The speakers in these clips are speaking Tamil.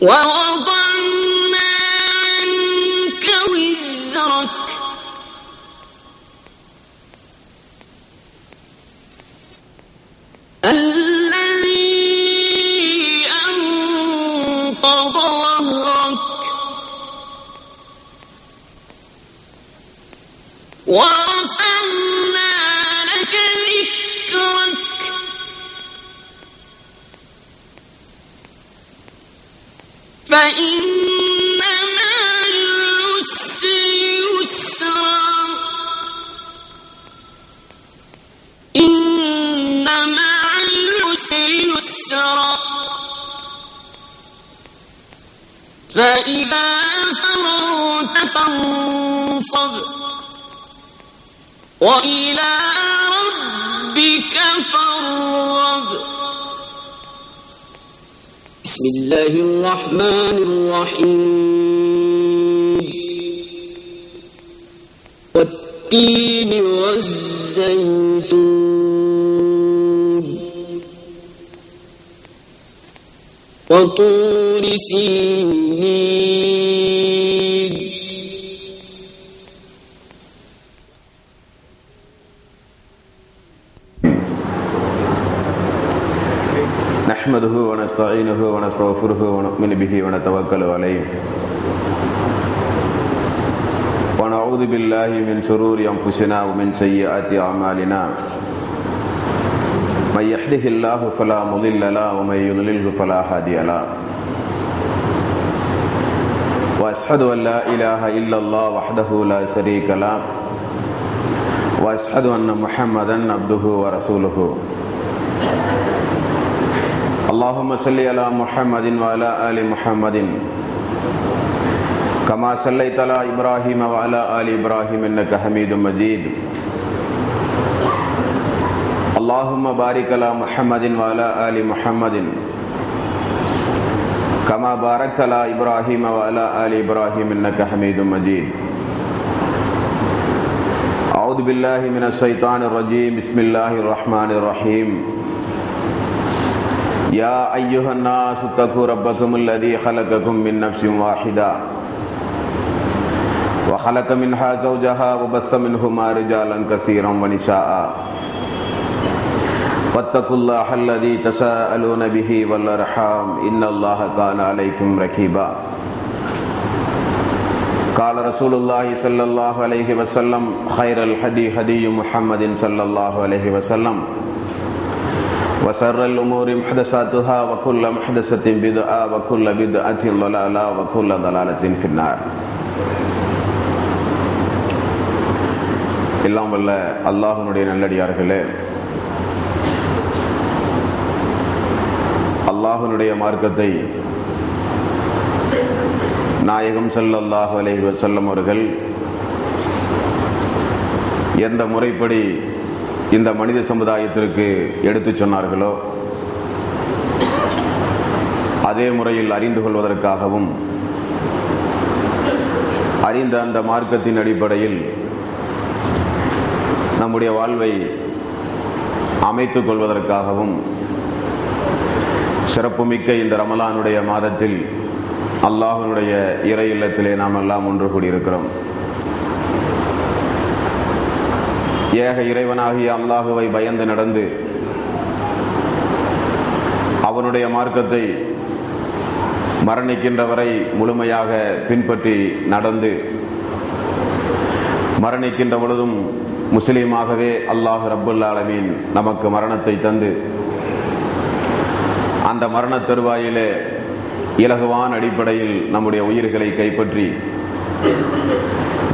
ووضعنا عنك وزرك. الذي What? وإلى ربك فارغب. بسم الله الرحمن الرحيم. والتين والزيتون. وطور سينين. ونستعينه ونستغفره ونؤمن به ونتوكل عليه. ونعوذ بالله من شرور أنفسنا ومن سيئات أعمالنا. من يهده الله فلا مضل له ومن يضلله فلا هادي له. وأشهد أن لا إله إلا الله وحده لا شريك له. وأشهد أن محمدا عبده ورسوله. اللهم صل على محمد وعلى آل محمد. كما صليت على إبراهيم وعلى آل إبراهيم إنك حميد مجيد. اللهم بارك على محمد وعلى آل محمد. كما باركت على إبراهيم وعلى آل إبراهيم إنك حميد مجيد. أعوذ بالله من الشيطان الرجيم. بسم الله الرحمن الرحيم. يا أيها الناس اتقوا ربكم الذي خلقكم من نفس واحدة وخلق منها زوجها وبث منهما رجالا كثيرا ونساء واتقوا الله الذي تساءلون به والأرحام إن الله كان عليكم ركيبا قال رسول الله صلى الله عليه وسلم خير الحدي هدي محمد صلى الله عليه وسلم وسر الأمور محدثاتها وكل محدثة بدعة وكل بدعة ضلالة وكل ضلالة في النار எல்லாம் வல்ல அல்லாஹனுடைய நல்லடியார்களே அல்லாஹனுடைய மார்க்கத்தை நாயகம் ஸல்லல்லாஹு அலைஹி வஸல்லம் அவர்கள் எந்த முறைப்படி இந்த மனித சமுதாயத்திற்கு எடுத்து சொன்னார்களோ? அதே முறையில் அறிந்து கொள்வதற்காகவும் அறிந்த அந்த மார்க்கத்தின் அடிப்படையில் நம்முடைய வாழ்வை அமைத்துக் கொள்வதற்காகவும் சிறப்புமிக்க இந்த ரமலானுடைய மாதத்தில் அல்லாஹனுடைய இறை இல்லத்திலே நாம் எல்லாம் ஒன்று கூடியிருக்கிறோம். ஏக இறைவனாகிய அல்லாஹுவை பயந்து நடந்து அவனுடைய மார்க்கத்தை மரணிக்கின்ற வரை முழுமையாக பின்பற்றி நடந்து மரணிக்கின்ற பொழுதும் முஸ்லீமாகவே அல்லாஹ் ரப்புல் ஆலமீன் நமக்கு மரணத்தை தந்து அந்த மரண தருவாயிலே இலகுவான் அடிப்படையில் நம்முடைய உயிர்களை கைப்பற்றி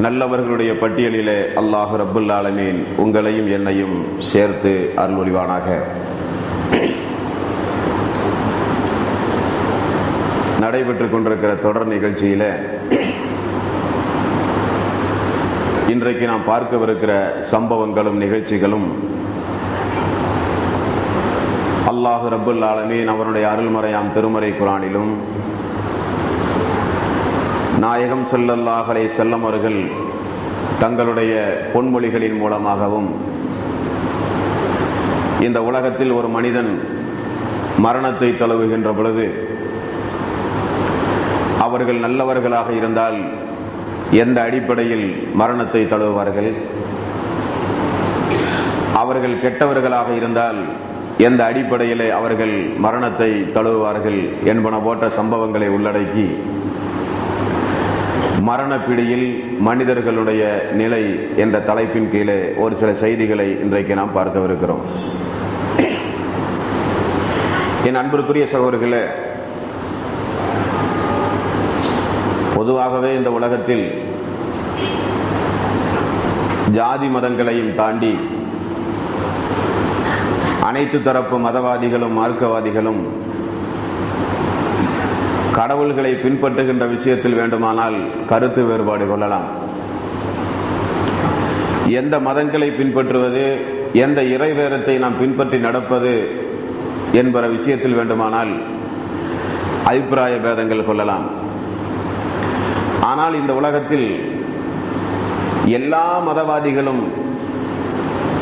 நல்லவர்களுடைய பட்டியலிலே அல்லாஹு ரபுல் ஆலமீன் உங்களையும் என்னையும் சேர்த்து அருள்வொழிவானாக நடைபெற்றுக் கொண்டிருக்கிற தொடர் நிகழ்ச்சியில இன்றைக்கு நாம் பார்க்கவிருக்கிற சம்பவங்களும் நிகழ்ச்சிகளும் அல்லாஹு ரபுல் ஆலமீன் அவருடைய அருள்மறையாம் திருமறை குரானிலும் நாயகம் ஸல்லல்லாஹு செல்லம் அவர்கள் தங்களுடைய பொன்மொழிகளின் மூலமாகவும் இந்த உலகத்தில் ஒரு மனிதன் மரணத்தை தழுவுகின்ற பொழுது அவர்கள் நல்லவர்களாக இருந்தால் எந்த அடிப்படையில் மரணத்தை தழுவுவார்கள் அவர்கள் கெட்டவர்களாக இருந்தால் எந்த அடிப்படையிலே அவர்கள் மரணத்தை தழுவுவார்கள் என்பன போன்ற சம்பவங்களை உள்ளடக்கி மரண பிடியில் மனிதர்களுடைய நிலை என்ற தலைப்பின் கீழே ஒரு சில செய்திகளை இன்றைக்கு நாம் பார்க்கவிருக்கிறோம். என் அன்பிற்குரிய சகோதரர்களே பொதுவாகவே இந்த உலகத்தில் ஜாதி மதங்களையும் தாண்டி அனைத்து தரப்பு மதவாதிகளும் மார்க்கவாதிகளும் கடவுள்களை பின்பற்றுகின்ற விஷயத்தில் வேண்டுமானால் கருத்து வேறுபாடு கொள்ளலாம். எந்த மதங்களை பின்பற்றுவது எந்த இறைவேதத்தை நாம் பின்பற்றி நடப்பது என்பற விஷயத்தில் வேண்டுமானால் அபிப்பிராய பேதங்கள் கொள்ளலாம். ஆனால் இந்த உலகத்தில் எல்லா மதவாதிகளும்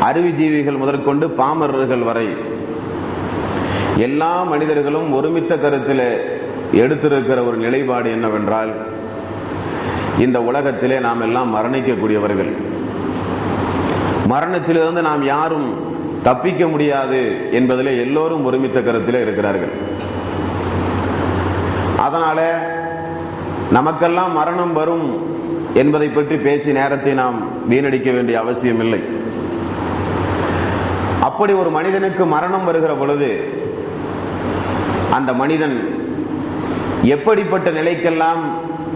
அறிவுஜீவிகள் முதற்கொண்டு பாமரர்கள் வரை எல்லா மனிதர்களும் ஒருமித்த கருத்தில் எடுத்திருக்கிற ஒரு நிலைப்பாடு என்னவென்றால் இந்த உலகத்திலே நாம் எல்லாம் மரணிக்கக்கூடியவர்கள். மரணத்திலிருந்து நாம் யாரும் தப்பிக்க முடியாது என்பதிலே எல்லோரும் ஒருமித்த கருத்திலே இருக்கிறார்கள். அதனால நமக்கெல்லாம் மரணம் வரும் என்பதை பற்றி பேசி நேரத்தை நாம் வீணடிக்க வேண்டிய அவசியம் இல்லை அப்படி ஒரு மனிதனுக்கு மரணம் வருகிற பொழுது அந்த மனிதன் எப்படிப்பட்ட நிலைக்கெல்லாம்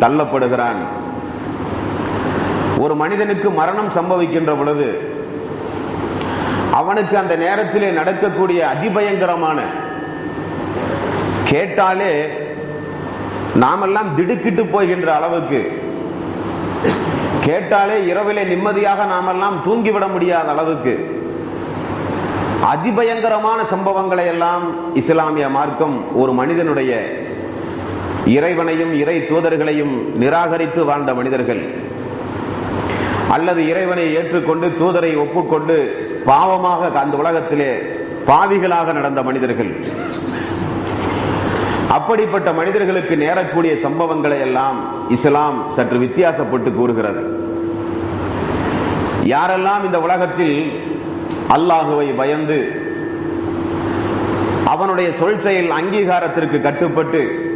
தள்ளப்படுகிறான்? ஒரு மனிதனுக்கு மரணம் சம்பவிக்கின்ற பொழுது அவனுக்கு அந்த நேரத்திலே நடக்கக்கூடிய அதிபயங்கரமான கேட்டாலே நாமெல்லாம் திடுக்கிட்டு போகின்ற அளவுக்கு கேட்டாலே இரவிலே நிம்மதியாக நாமெல்லாம் தூங்கிவிட முடியாத அளவுக்கு அதிபயங்கரமான சம்பவங்களை எல்லாம் இஸ்லாமிய மார்க்கம் ஒரு மனிதனுடைய இறைவனையும் இறை தூதர்களையும் நிராகரித்து வாழ்ந்த மனிதர்கள். அல்லது இறைவனை ஏற்றுக்கொண்டு தூதரை ஒப்புக்கொண்டு பாவமாக அந்த உலகத்திலே பாவிகளாக நடந்த மனிதர்கள். அப்படிப்பட்ட மனிதர்களுக்கு நேரக்கூடிய சம்பவங்களை எல்லாம் இஸ்லாம் சற்று வித்தியாசப்பட்டு கூறுகிறது. யாரெல்லாம் இந்த உலகத்தில் அல்லாஹுவை பயந்து அவனுடைய சொல் செயல் அங்கீகாரத்திற்கு கட்டுப்பட்டு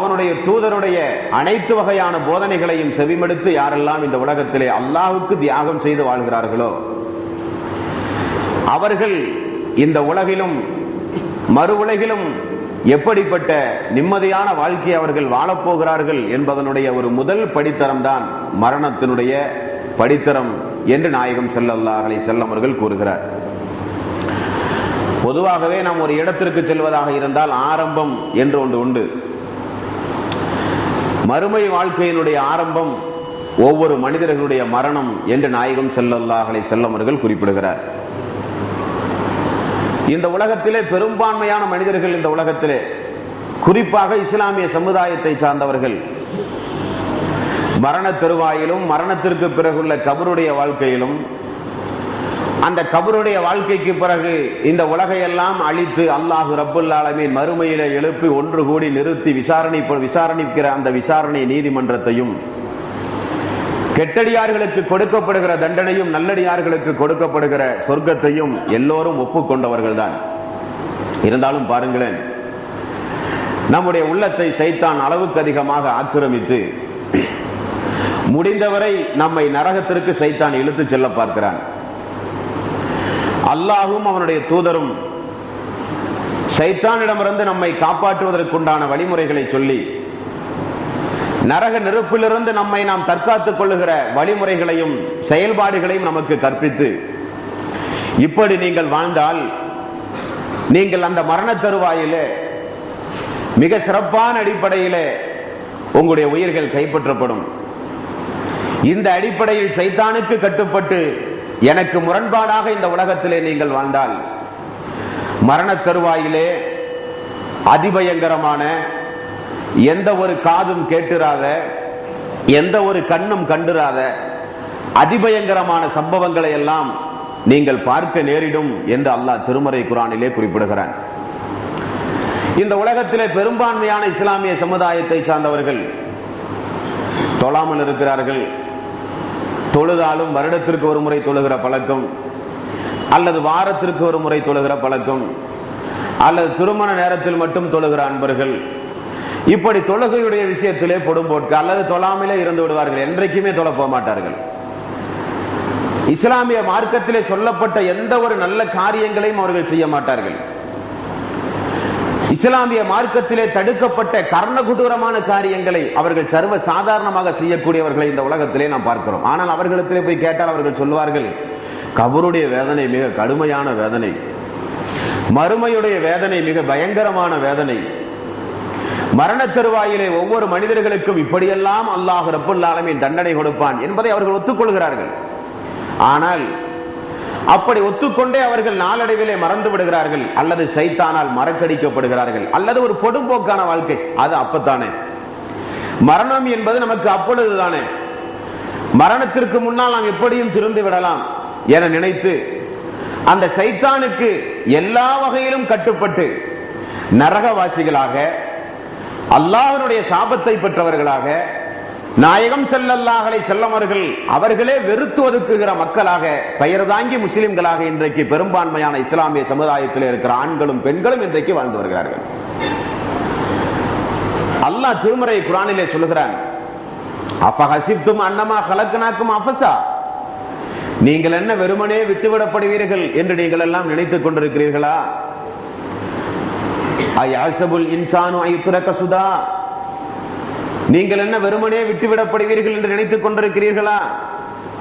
அவனுடைய தூதருடைய அனைத்து வகையான போதனைகளையும் செவிமடுத்து யாரெல்லாம் இந்த உலகத்திலே அல்லாஹுக்கு தியாகம் செய்து வாழ்கிறார்களோ அவர்கள் இந்த உலகிலும் மறு உலகிலும் எப்படிப்பட்ட நிம்மதியான வாழ்க்கையை அவர்கள் வாழப்போகிறார்கள் என்பதனுடைய ஒரு முதல் படித்தரம் தான் மரணத்தினுடைய படித்தரம் என்று நாயகம் செல்லல்லாஹலை செல்லம் அவர்கள் கூறுகிறார். பொதுவாகவே நாம் ஒரு இடத்திற்கு செல்வதாக இருந்தால் ஆரம்பம் என்று ஒன்று உண்டு. மறுமை வாழ்க்கையினுடைய ஆரம்பம் ஒவ்வொரு மனிதர்களுடைய மரணம் என்று நாயகம் செல்லல்லாஹலை செல்லமர்கள் குறிப்பிடுகிறார். இந்த உலகத்திலே பெரும்பான்மையான மனிதர்கள் இந்த உலகத்திலே குறிப்பாக இஸ்லாமிய சமுதாயத்தை சார்ந்தவர்கள் மரண தருவாயிலும் மரணத்திற்கு பிறகுள்ள கபருடைய வாழ்க்கையிலும் அந்த கபருடைய வாழ்க்கைக்கு பிறகு இந்த உலகையெல்லாம் அழித்து அல்லாஹு ரப்புல் ஆலமீன் மறுமையில எழுப்பி ஒன்று கூடி நிறுத்தி விசாரணை விசாரணிக்கிற அந்த விசாரணை நீதிமன்றத்தையும் கெட்டடியார்களுக்கு கொடுக்கப்படுகிற தண்டனையும் நல்லடியார்களுக்கு கொடுக்கப்படுகிற சொர்க்கத்தையும் எல்லோரும் ஒப்புக்கொண்டவர்கள் தான் இருந்தாலும் பாருங்களேன் நம்முடைய உள்ளத்தை சைத்தான் அளவுக்கு அதிகமாக ஆக்கிரமித்து முடிந்தவரை நம்மை நரகத்திற்கு சைத்தான் இழுத்து செல்ல பார்க்கிறான். அல்லாஹும் அவனுடைய தூதரும் சைத்தானிடமிருந்து நம்மை காப்பாற்றுவதற்குண்டான வழிமுறைகளை சொல்லி நரக நெருப்பிலிருந்து நம்மை நாம் தற்காத்துக் கொள்ளுகிற வழிமுறைகளையும் செயல்பாடுகளையும் நமக்கு கற்பித்து இப்படி நீங்கள் வாழ்ந்தால் நீங்கள் அந்த மரண தருவாயிலே மிக சிறப்பான அடிப்படையிலே உங்களுடைய உயிர்கள் கைப்பற்றப்படும். இந்த அடிப்படையில் சைத்தானுக்கு கட்டுப்பட்டு எனக்கு முரண்பாடாக இந்த உலகத்திலே நீங்கள் வாழ்ந்தால் மரண தருவாயிலே அதிபயங்கரமான எந்த ஒரு காதும் கேட்டுராத எந்த ஒரு கண்ணும் கண்டுராத அதிபயங்கரமான சம்பவங்களை எல்லாம் நீங்கள் பார்க்க நேரிடும் என்று அல்லாஹ் திருமறை குரானிலே குறிப்பிடுகிறான். இந்த உலகத்திலே பெரும்பான்மையான இஸ்லாமிய சமுதாயத்தை சார்ந்தவர்கள் தொழாமல் இருக்கிறார்கள். தொழுதாலும் வருடத்திற்கு ஒரு முறை தொழுகிற பழக்கம் அல்லது வாரத்திற்கு ஒரு முறை தொழுகிற பழக்கம் அல்லது திருமண நேரத்தில் மட்டும் தொழுகிற அன்பர்கள். இப்படி தொழுகையுடைய விஷயத்திலே பொடும்போட்கு அல்லது தொழாமலே இருந்து விடுவார்கள் என்றைக்குமே தொலை போக மாட்டார்கள். இஸ்லாமிய மார்க்கத்திலே சொல்லப்பட்ட எந்த ஒரு நல்ல காரியங்களையும் அவர்கள் செய்ய மாட்டார்கள். இஸ்லாமிய மார்க்கத்திலே தடுக்கப்பட்ட கர்ணகுடூரமான காரியங்களை அவர்கள் சர்வ சாதாரணமாக செய்யக்கூடியவர்களை இந்த உலகத்திலே நாம் பார்க்கிறோம். ஆனால் அவர்களிடத்திலே போய் கேட்டால் அவர்கள் சொல்வார்கள் கபருடைய வேதனை மிக கடுமையான வேதனை. மறுமையுடைய வேதனை மிக பயங்கரமான வேதனை. மரண தருவாயிலே ஒவ்வொரு மனிதர்களுக்கும் இப்படியெல்லாம் அல்லாஹ் ரப்புல்லாலமின் தண்டனை கொடுப்பான் என்பதை அவர்கள் ஒத்துக்கொள்கிறார்கள். ஆனால் அப்படி ஒத்துக்கொண்டே அவர்கள் நாளடைவிலே மறந்து விடுகிறார்கள் அல்லது சைத்தானால் மறக்கடிக்கப்படுகிறார்கள் அல்லது ஒரு பொடும்போக்கான வாழ்க்கை. அது அப்பத்தானே. மரணம் என்பது நமக்கு அப்பொழுதுதானே. மரணத்திற்கு முன்னால் நாம் எப்படியும் திருந்து விடலாம் என நினைத்து அந்த சைத்தானுக்கு எல்லா வகையிலும் கட்டுப்பட்டு நரகவாசிகளாக அல்லாஹனுடைய சாபத்தை பெற்றவர்களாக நாயகம் செல்லல்லாஹலை செல்லவர்கள் அவர்களே வெறுத்து ஒதுக்குகிற மக்களாக பெயர் தாங்கி முஸ்லிம்களாக இன்றைக்கு பெரும்பான்மையான இஸ்லாமிய சமுதாயத்தில் இருக்கிற ஆண்களும் பெண்களும் இன்றைக்கு வாழ்ந்து வருகிறார்கள். அல்லாஹ் திருமறை குரானிலே சொல்லுகிறான் அப்பஹசிப்தும் அன்னமா கலக்கனாக்கும் அபசா நீங்கள் என்ன வெறுமனே விட்டுவிடப்படுவீர்கள் என்று நீங்கள் எல்லாம் நினைத்துக் கொண்டிருக்கிறீர்களா? ஐயாசபுல் இன்சானு ஐத்துரக்க சுதா. நீங்கள் என்ன வெறுமனே விட்டுவிடப்படுவீர்கள் என்று நினைத்துக் கொண்டிருக்கிறீர்களா?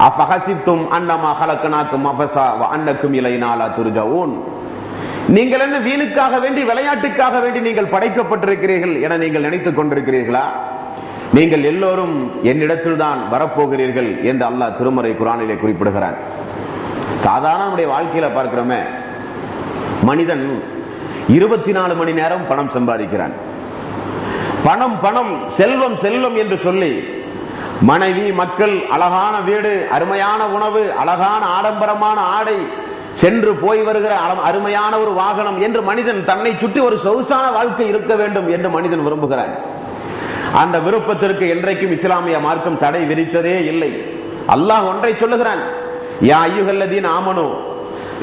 அப்பகசித்தும் அன்னமா கலக்கனாக்கும் அபசா அன்னக்கும் இலைநாளா துருஜவுன். நீங்கள் என்ன வீணுக்காக வேண்டி விளையாட்டுக்காக வேண்டி நீங்கள் படைக்கப்பட்டிருக்கிறீர்கள் என நீங்கள் நினைத்துக் கொண்டிருக்கிறீர்களா? நீங்கள் எல்லோரும் என்னிடத்தில் தான் வரப்போகிறீர்கள் என்று அல்லாஹ் திருமறை குரானிலே குறிப்பிடுகிறான். சாதாரண நம்முடைய வாழ்க்கையில பார்க்கிறோமே மனிதன் இருபத்தி நாலு மணி நேரம் பணம் சம்பாதிக்கிறான். பணம் பணம் செல்வம் செல்வம் என்று சொல்லி மனைவி மக்கள் அழகான வீடு அருமையான உணவு அழகான ஆடம்பரமான ஆடை சென்று போய் வருகிற அருமையான ஒரு வாகனம் என்று மனிதன் தன்னை சுற்றி ஒரு சொகுசான வாழ்க்கை இருக்க வேண்டும் என்று மனிதன் விரும்புகிறான். அந்த விருப்பத்திற்கு என்றைக்கும் இஸ்லாமிய மார்க்கம் தடை விதித்ததே இல்லை. அல்லாஹ் ஒன்றை சொல்லுகிறான் யா ஐயுகல்லதீன் ஆமனோ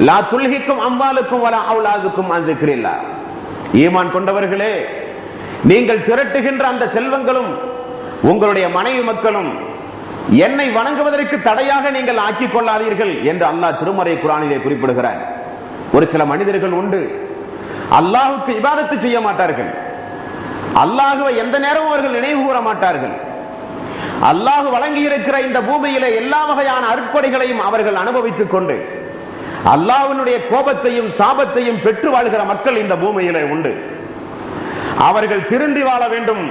லா துல்கிக்கும் அம்பாலுக்கும் வலா அவுலாதுக்கும் அந்த ஈமான் கொண்டவர்களே நீங்கள் திரட்டுகின்ற அந்த செல்வங்களும் உங்களுடைய மனைவி மக்களும் என்னை வணங்குவதற்கு தடையாக நீங்கள் ஆக்கிக் கொள்ளாதீர்கள் என்று அல்லாஹ் திருமறை குரானிலே குறிப்பிடுகிறார். ஒரு சில மனிதர்கள் உண்டு. அல்லாஹுக்கு இபாதத்து செய்ய மாட்டார்கள். அல்லாஹுவை எந்த நேரமும் அவர்கள் நினைவு கூற மாட்டார்கள். அல்லாஹ் வழங்கி இருக்கிற இந்த பூமியிலே எல்லா வகையான அற்படைகளையும் அவர்கள் அனுபவித்துக் கொண்டு அல்லாஹினுடைய கோபத்தையும் சாபத்தையும் பெற்று வாழ்கிற மக்கள் இந்த பூமியிலே உண்டு. அவர்கள் திருந்தி வாழ வேண்டும்.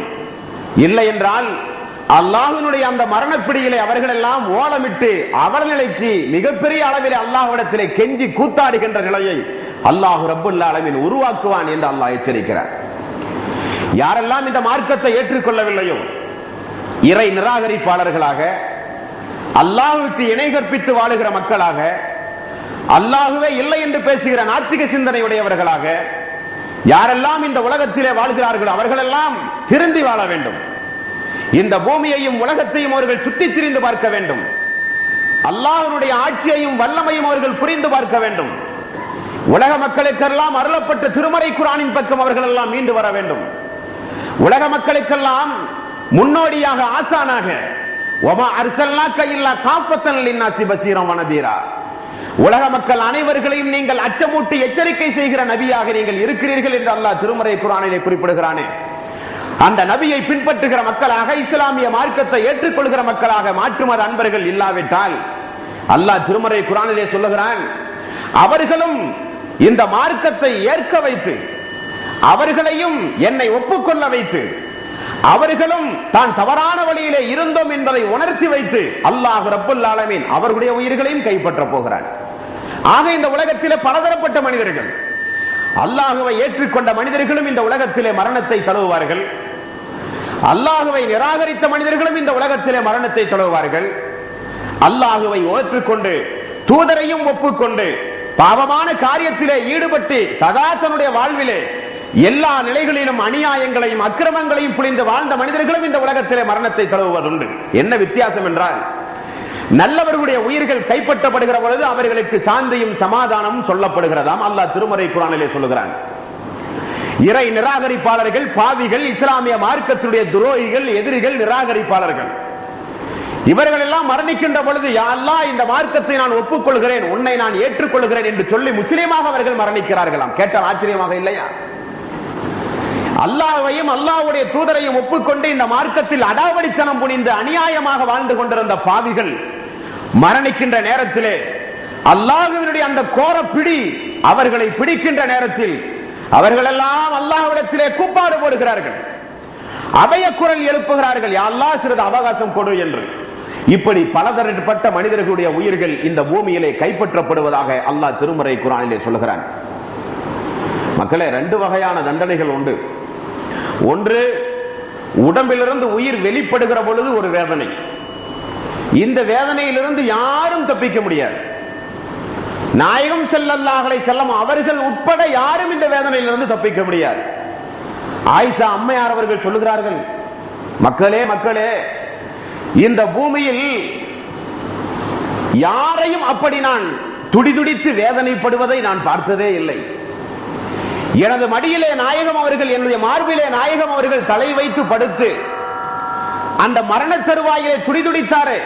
இல்லை என்றால் அல்லாஹ்வினுடைய அந்த மரணப்பிடியிலே அவர்கள் எல்லாம் ஓலமிட்டு அவர் நிலைக்கு மிகப்பெரிய அளவிலே அல்லாஹ்விடத்திலே கெஞ்சி கூத்தாடுகின்ற நிலையை அல்லாஹ் ரப்புல்லா அளவில் உருவாக்குவான் என்று அல்லாஹ் எச்சரிக்கிறார். யாரெல்லாம் இந்த மார்க்கத்தை ஏற்றுக்கொள்ளவில்லையோ இறை நிராகரிப்பாளர்களாக அல்லாஹுக்கு இணை கற்பித்து வாழுகிற மக்களாக அல்லாஹுவே இல்லை என்று பேசுகிற நாத்திக சிந்தனையுடையவர்களாக யாரெல்லாம் இந்த உலகத்திலே வாழ்கிறார்கள் அவர்களெல்லாம் திருந்தி வாழ வேண்டும். இந்த பூமியையும் உலகத்தையும் அவர்கள் சுற்றி திரிந்து பார்க்க வேண்டும். அல்லாஹனுடைய ஆட்சியையும் வல்லமையும் அவர்கள் புரிந்து பார்க்க வேண்டும். உலக மக்களுக்கெல்லாம் அருளப்பட்ட திருமறை குரானின் பக்கம் அவர்கள் எல்லாம் மீண்டு வர வேண்டும். உலக மக்களுக்கெல்லாம் முன்னோடியாக ஆசானாக ஒமா அர்சல்னாக்க இல்லா காப்பத்தன் பசீரம் வனதீரா உலக மக்கள் அனைவர்களையும் நீங்கள் அச்சமூட்டி எச்சரிக்கை செய்கிற நபியாக நீங்கள் இருக்கிறீர்கள் என்று அல்லாஹ் திருமறை குரானிலே குறிப்பிடுகிறானே. அந்த நபியை பின்பற்றுகிற மக்களாக இஸ்லாமிய மார்க்கத்தை ஏற்றுக்கொள்கிற மக்களாக மாற்றுமத அன்பர்கள் இல்லாவிட்டால் அல்லாஹ் திருமறை குரானிலே சொல்லுகிறான் அவர்களும் இந்த மார்க்கத்தை ஏற்க வைத்து அவர்களையும் என்னை ஒப்புக்கொள்ள வைத்து அவர்களும் தான் தவறான வழியிலே இருந்தோம் என்பதை உணர்த்தி வைத்து அல்லாஹ் ரப்புல் ஆலமீன் அவர்களுடைய உயிர்களையும் கைப்பற்ற போகிறான். ஆக இந்த உலகத்திலே பலதரப்பட்ட மனிதர்கள். அல்லாஹுவை ஏற்றுக்கொண்ட மனிதர்களும் இந்த உலகத்திலே மரணத்தை தழுவுவார்கள். அல்லாஹுவை நிராகரித்த மனிதர்களும் இந்த உலகத்திலே மரணத்தை தழுவுவார்கள். அல்லாஹுவை ஓற்றுக்கொண்டு தூதரையும் ஒப்புக்கொண்டு பாவமான காரியத்திலே ஈடுபட்டு சதா தன்னுடைய வாழ்விலே எல்லா நிலைகளிலும் அநியாயங்களையும் அக்கிரமங்களையும் புரிந்து வாழ்ந்த மனிதர்களும் இந்த உலகத்திலே மரணத்தை தழுவுவதுண்டு. என்ன வித்தியாசம் என்றால் நல்லவர்களுடைய உயிர்கள் கைப்பற்றப்படுகிற பொழுது அவர்களுக்கு சாந்தியும் சமாதானமும் சொல்லப்படுகிறதாம். அல்லாஹ் திருமறை குரானிலே சொல்லுகிறான். இறை நிராகரிப்பாளர்கள் பாவிகள் இஸ்லாமிய மார்க்கத்துடைய துரோகிகள் எதிரிகள் நிராகரிப்பாளர்கள். இவர்கள் எல்லாம் மரணிக்கின்ற பொழுது யாரெல்லாம் அல்லாஹ் இந்த மார்க்கத்தை நான் ஒப்புக்கொள்கிறேன் உன்னை நான் ஏற்றுக்கொள்கிறேன் என்று சொல்லி முஸ்லீமாக அவர்கள் மரணிக்கிறார்களாம். கேட்டால் ஆச்சரியமாக இல்லையா? அல்லாவையும் அல்லாஹ்வுடைய தூதரையும் ஒப்புக்கொண்டு இந்த மார்க்கத்தில் அடாவடித்தனம் புனிந்து அநியாயமாக வாழ்ந்து கொண்டிருந்த பாவிகள் மரணிக்கின்ற நேரத்திலே அல்லாஹுவினுடைய அந்த கோர பிடி அவர்களை பிடிக்கின்ற நேரத்தில் அவர்கள் எல்லாம் அல்லாஹ்விடத்திலே கூப்பாடு போடுகிறார்கள். அபய குரல் எழுப்புகிறார்கள். யா சிறிது அவகாசம் கொடு என்று. இப்படி பலதரப்பட்ட மனிதர்களுடைய உயிர்கள் இந்த பூமியிலே கைப்பற்றப்படுவதாக அல்லாஹ் திருமறை குரானிலே சொல்கிறான் மக்களே ரெண்டு வகையான தண்டனைகள் உண்டு. ஒன்று உடம்பிலிருந்து உயிர் வெளிப்படுகிற பொழுது ஒரு வேதனை. இந்த வேதனையிலிருந்து யாரும் தப்பிக்க முடியாது. நாயகம் செல்லல்லாஹலை செல்லம் அவர்கள் உட்பட யாரும் இந்த வேதனையிலிருந்து தப்பிக்க முடியாது. ஆயிஷா அம்மையார் அவர்கள் சொல்லுகிறார்கள் மக்களே மக்களே இந்த பூமியில் யாரையும் அப்படி நான் துடிதுடித்து வேதனைப்படுவதை நான் பார்த்ததே இல்லை. எனது மடியிலே நாயகம் அவர்கள் என்னுடைய மார்பிலே நாயகம் அவர்கள் தலை வைத்து படுத்து அந்த மரண தருவாயிலே துடிதுடித்தாரே.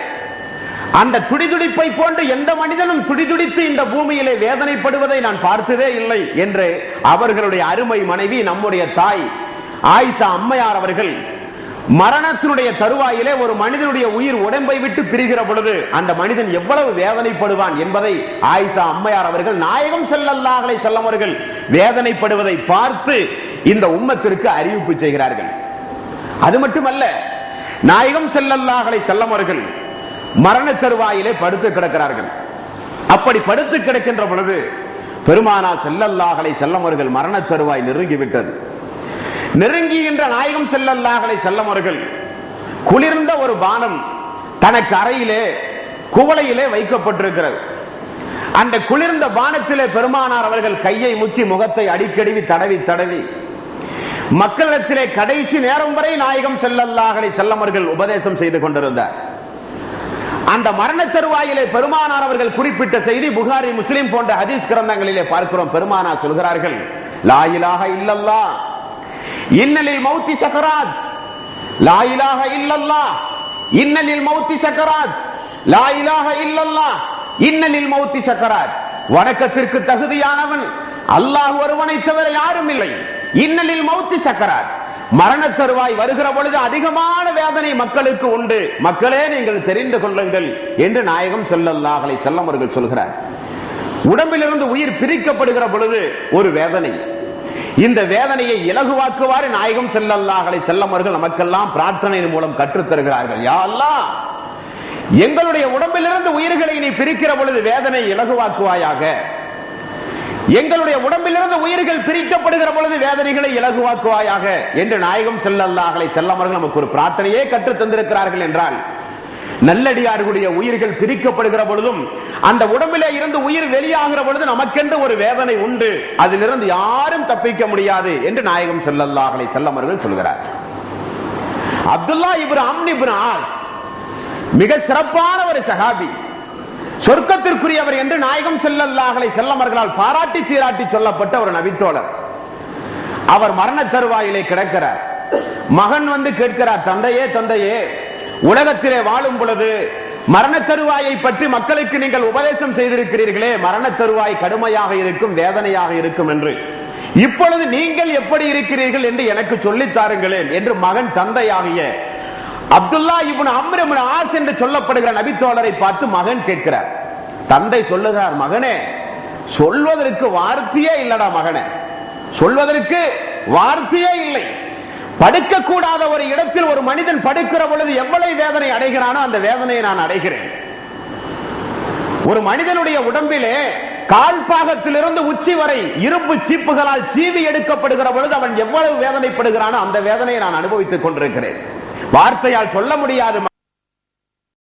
அந்த துடிதுடிப்பை போன்று எந்த மனிதனும் துடிதுடித்து இந்த பூமியிலே வேதனைப்படுவதை நான் பார்த்ததே இல்லை என்று அவர்களுடைய அருமை மனைவி நம்முடைய தாய் ஆயிஷா அம்மையார் அவர்கள் மரணத்தினுடைய தருவாயிலே ஒரு மனிதனுடைய உயிர் உடம்பை விட்டு பிரிகிற பொழுது அந்த மனிதன் எவ்வளவு வேதனைப்படுவான் என்பதை ஆயிஷா அம்மையார் அவர்கள் நாயகம் செல்லல்லாஹலை செல்லம் அவர்கள் வேதனைப்படுவதை பார்த்து இந்த உம்மத்திற்கு அறிவிப்பு செய்கிறார்கள். அது மட்டுமல்ல நாயகம் செல்லல்லாஹலை செல்லம் மரண தருவாயிலே படுத்து கிடக்கிறார்கள். அப்படி படுத்து கிடக்கின்ற பொழுது பெருமானா செல்லல்லாஹலை செல்லம் அவர்கள் மரண தருவாய் நெருங்கிவிட்டது. நெருங்குகின்ற நாயகம் செல்லல்லாஹலை செல்லமர்கள் குளிர்ந்த ஒரு பானம் தனக்கு அறையிலே குவளையிலே வைக்கப்பட்டிருக்கிறது. அந்த குளிர்ந்த பானத்திலே பெருமானார் அவர்கள் கையை முக்கி முகத்தை அடிக்கடி தடவி தடவி மக்களிடத்திலே கடைசி நேரம் வரை நாயகம் செல்லல்லாஹலை செல்லமர்கள் உபதேசம் செய்து கொண்டிருந்தார். அந்த மரண தருவாயிலே பெருமானார் அவர்கள் குறிப்பிட்ட செய்தி புகாரி முஸ்லிம் போன்ற ஹதீஸ் கிரந்தங்களிலே பார்க்கிறோம். பெருமானா சொல்கிறார்கள் லாயிலாக இல்லல்லா இன்னலில் மௌத்தி சக்கராஜ் லாயிலாக இல்லல்லா இன்னலில் மௌத்தி சக்கராஜ் லாயிலாக இல்லல்லா இன்னலில் மௌத்தி சக்கராஜ் வணக்கத்திற்கு தகுதியானவன் அல்லாஹ் ஒருவனை தவிர யாரும் இல்லை. இன்னலில் மௌத்தி சக்கராத். மரண தருவாய் வருகிற பொழுது அதிகமான வேதனை மக்களுக்கு உண்டு. மக்களே நீங்கள் தெரிந்து கொள்ளுங்கள் என்று நாயகம் செல்லல்லாஹலை செல்லம் அவர்கள் சொல்கிறார். உடம்பிலிருந்து உயிர் பிரிக்கப்படுகிற பொழுது ஒரு வேதனை. இந்த வேதனையை இலகுவாக்குவாறு நாயகம் செல்லல்லாஹலை செல்லம் அவர்கள் நமக்கெல்லாம் பிரார்த்தனையின் மூலம் கற்றுத் தருகிறார்கள். யா அல்லாஹ் எங்களுடைய உடம்பிலிருந்து உயிர்களை நீ பிரிக்கிற பொழுது வேதனை இலகுவாக்குவாயாக. எங்களுடைய உடம்பிலிருந்து உயிர்கள் பிரிக்கப்படுகிற பொழுது வேதனைகளை இலகுவாக்குவாயாக என்று நாயகம் செல்லல்லாஹலை செல்லமர்கள் நமக்கு ஒரு பிரார்த்தனையே கற்றுத் தந்திருக்கிறார்கள் என்றால் நல்லடியார்களுடைய உயிர்கள் பிரிக்கப்படுகிற பொழுதும் அந்த உடம்பிலே இருந்து உயிர் வெளியாகிற பொழுது நமக்கென்று ஒரு வேதனை உண்டு. அதிலிருந்து யாரும் தப்பிக்க முடியாது என்று நாயகம் செல்லல்லாஹலை செல்லமர்கள் சொல்கிறார். அப்துல்லா இப்ரு அம்னி ஆஸ் மிக சிறப்பான ஒரு சகாபி சொர்க்கத்திற்குரியவர் என்று நாயகம் செல்லல்லாகலை செல்லமர்களால் பாராட்டி சீராட்டி சொல்லப்பட்ட ஒரு நபித்தோழர். அவர் மரண தருவாயிலே கிடக்கிறார். மகன் வந்து கேட்கிறார் தந்தையே தந்தையே உலகத்திலே வாழும் பொழுது மரண தருவாயை பற்றி மக்களுக்கு நீங்கள் உபதேசம் செய்திருக்கிறீர்களே மரண தருவாய் கடுமையாக இருக்கும் வேதனையாக இருக்கும் என்று. இப்பொழுது நீங்கள் எப்படி இருக்கிறீர்கள் என்று எனக்கு சொல்லித் தாருங்களேன் என்று மகன் தந்தையாகிய அப்துல்லா இவன் அம்ரமன் ஆஸ் என்று சொல்லப்படுகிற நபித்தோழரை பார்த்து மகன் கேட்கிறார். தந்தை சொல்லுகிறார் மகனே சொல்வதற்கு வார்த்தையே இல்லடா மகனே. சொல்வதற்கு வார்த்தையே இல்லை. படுக்க கூடாத ஒரு இடத்தில் ஒரு மனிதன் படுக்கிற பொழுது எவ்வளவு வேதனை அடைகிறானோ அந்த வேதனையை நான் அடைகிறேன். ஒரு மனிதனுடைய உடம்பிலே கால்பாகத்திலிருந்து உச்சி வரை இரும்பு சீப்புகளால் சீவி எடுக்கப்படுகிற பொழுது அவன் எவ்வளவு வேதனைப்படுகிறானோ அந்த வேதனையை நான் அனுபவித்துக் கொண்டிருக்கிறேன். வார்த்தையால் சொல்ல முடியாது